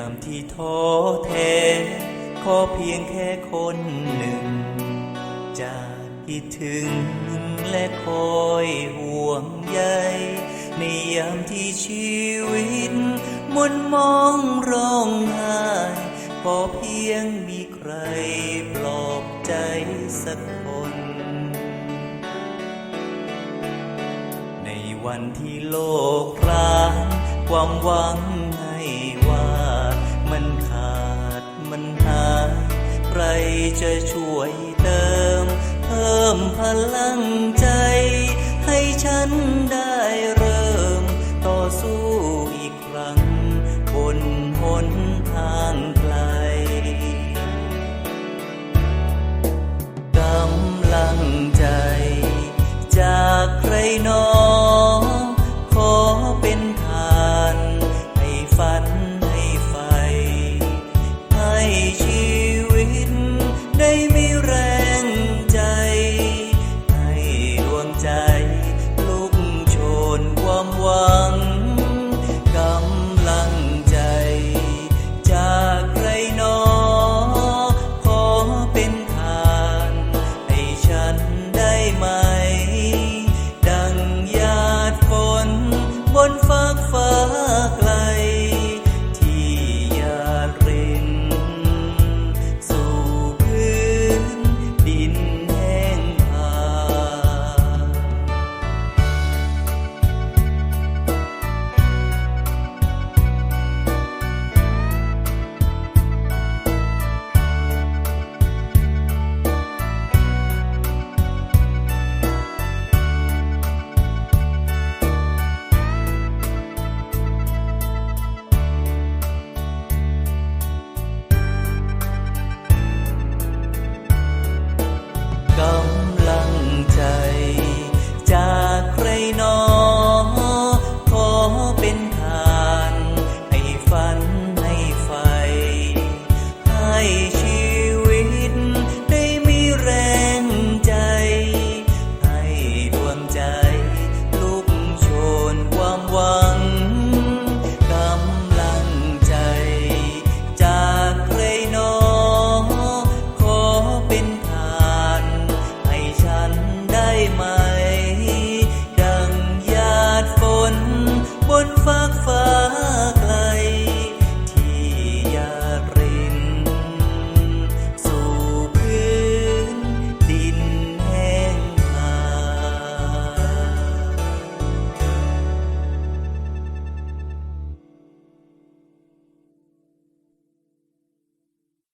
ามที่ท้อแท้ ขอเพียงแค่คนหนึ่งจากคิดถึงและคอยห่วงใย ในยามที่ชีวิตมุนมองร้องไห้ขอเพียงมีใครปลอบใจสักคน ในวันที่โลกพลางความหวังหา มันขาดมันหาย ใครจะช่วยเติม เพิ่มพลังใจ ให้ฉันได้เริ่ม ต่อสู้อีกครั้งบนหน kay